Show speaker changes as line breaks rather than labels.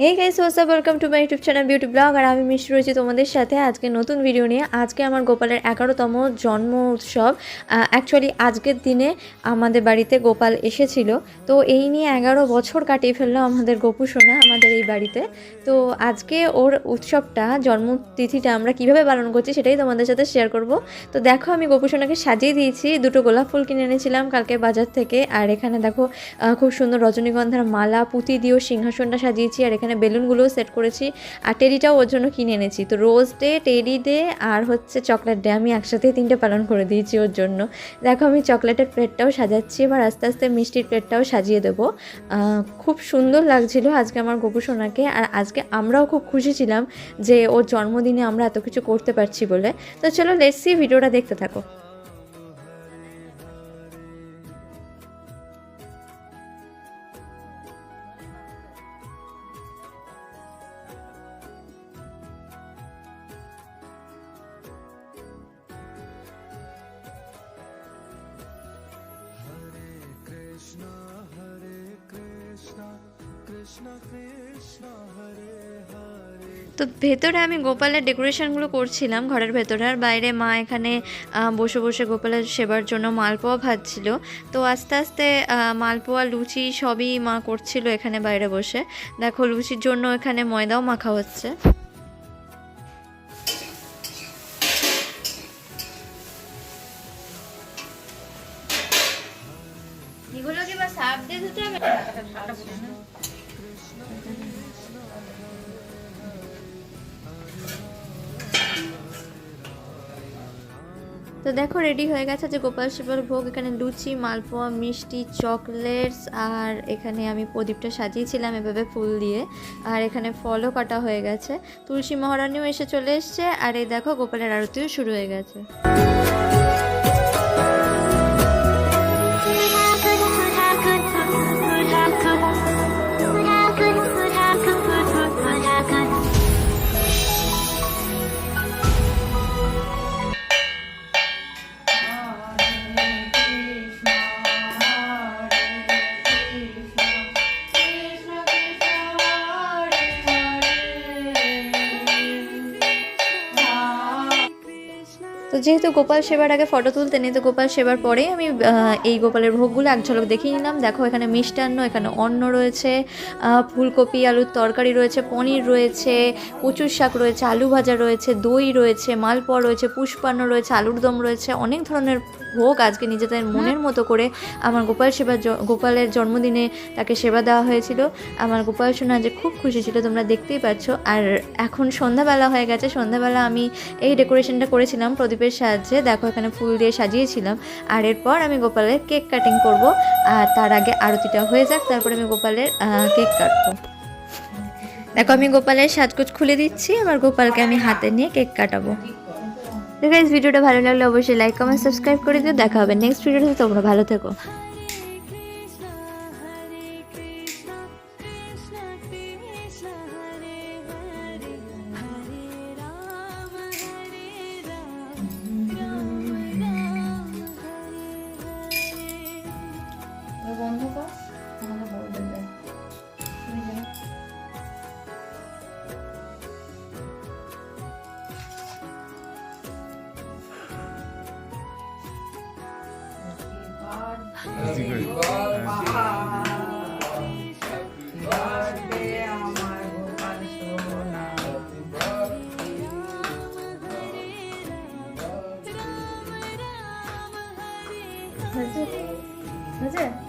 Hey guys WhatsApp welcome to my YouTube channel beauty blog আর আমি মিষ্টি রয়েছি তোমাদের সাথে আজকে নতুন ভিডিও নিয়ে। আজকে আমার গোপালের এগারোতম জন্ম উৎসব। অ্যাকচুয়ালি আজকের দিনে আমাদের বাড়িতে গোপাল এসেছিল। তো এই নিয়ে এগারো বছর কাটিয়ে ফেলল আমাদের গোপু সোনা, আমাদের এই বাড়িতে। তো আজকে ওর উৎসবটা, জন্মতিথিটা আমরা কীভাবে পালন করছি সেটাই তোমাদের সাথে শেয়ার করব। তো দেখো, আমি গোপু সোনাকে সাজিয়ে দিয়েছি। দুটো গোলাপ ফুল কিনে এনেছিলাম কালকে বাজার থেকে। আর এখানে দেখো খুব সুন্দর রজনীগন্ধার মালা, পুঁতি দিয়েও সিংহাসনটা সাজিয়েছি। আর এখানে বেলুনগুলোও সেট করেছি। আর টেডিটাও ওর জন্য কিনে এনেছি। তো রোজ ডে, টেডি ডে আর হচ্ছে চকলেট ডে আমি একসাথেই তিনটে পালন করে দিয়েছি ওর জন্য। দেখো আমি চকলেটের প্লেটটাও সাজাচ্ছি, এবার আস্তে আস্তে মিষ্টির প্লেটটাও সাজিয়ে দেবো। খুব সুন্দর লাগছিল আজকে আমার গোপু সোনাকে। আর আজকে আমরাও খুব খুশি ছিলাম যে ওর জন্মদিনে আমরা এত কিছু করতে পারছি বলে। তো চলো লেটসি ভিডিওটা দেখতে থাকো। তো ভেতরে আমি গোপালের ডেকোরেশনগুলো করছিলাম, ঘরের ভেতরে। আর বাইরে মা এখানে বসে বসে গোপালের সেবার জন্য মালপোয়া ভাজছিল। তো আস্তে আস্তে মালপোয়া, লুচি সবই মা করছিল এখানে বাইরে বসে। দেখো লুচির জন্য এখানে ময়দাও মাখা হচ্ছে। কি বা সাপ দিয়ে তো দেখো রেডি হয়ে গেছে যে গোপাল শিবর ভোগ। এখানে লুচি, মালপোয়া, মিষ্টি চকলেটস আর এখানে আমি প্রদীপটা সাজিয়েছিলাম এভাবে ফুল দিয়ে। আর এখানে ফলও কাটা হয়ে গেছে। তুলসী মহারানীও এসে চলে এসছে। আর এই দেখো, গোপালের আরতিও শুরু হয়ে গেছে। তো যেহেতু গোপাল সেবার আগে ফটো তুলতে নেই তো গোপাল সেবার পরেই আমি এই গোপালের ভোগগুলো এক ঝলক দেখিয়ে নিলাম। দেখো এখানে মিষ্টান্ন এখানে অন্ন রয়েছে ফুলকপি আলুর তরকারি রয়েছে পনির রয়েছে কচুর শাক রয়েছে আলু ভাজা রয়েছে দই রয়েছে মালপোয়া রয়েছে পুষ্পান্ন রয়েছে আলুর দম রয়েছে অনেক ধরনের ভোগ আজকে নিজেদের মনের মতো করে আমার গোপাল সেবার গোপালের জন্মদিনে তাকে সেবা দেওয়া হয়েছিল। আমার গোপাল সোনা যে খুব খুশি ছিল তোমরা দেখতেই পাচ্ছ আর এখন সন্ধ্যাবেলা হয়ে গেছে সন্ধ্যাবেলা আমি এই ডেকোরেশনটা করেছিলাম প্রদীপের সাহায্যে, দেখো এখানে ফুল দিয়ে সাজিয়েছিলাম। আর এরপর আমি গোপালের কেক কাটিং করব। আর তার আগে আরতিটা হয়ে যাক, তারপর আমি গোপালের কেক কাটবো। দেখো আমি গোপালের সাজগোজ খুলে দিচ্ছি আমার গোপালকে আমি হাতে নিয়ে কেক কাটাবো। গাইজ ভিডিওটা ভালো লাগলে অবশ্যই লাইক কমেন্ট সাবস্ক্রাইব করে দিও। দেখা হবে নেক্সট ভিডিওটা তোমরা ভালো থেকো। হয়েছে হয়েছে
হ্যাঁ